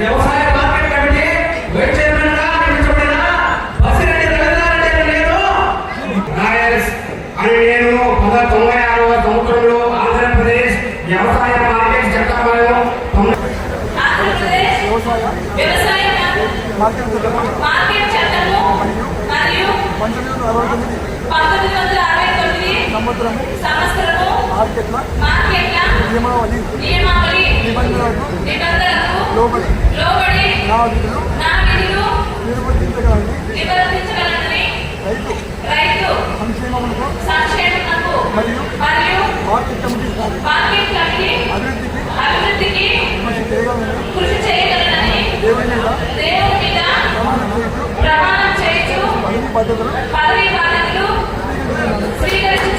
వ్యవసాయ market committee vice చైర్మన్గా నియమించబడిన బసిరెడ్డి రవీంద్రారెడ్డి నేను రాయల్స్ అని నేను పద తొంభై ఆరవ సంవత్సరంలో ఆంధ్రప్రదేశ్ వ్యవసాయ మార్కెట్ మార్కెట్ చట్టము మరియు పంతొమ్మిది వందల సంవత్సరము మార్కెట్ల? నియమావళి? నిబంధనలకు? లోబడి? నా విధులు? నిర్వర్తించగలని రైతు? సంక్షేమములకు మరియు? Market committee? అభివృద్ధికి? కృషి చేయగలని దేవుని మీద ప్రమాణం చేయొచ్చు అన్ని పద్ధతులు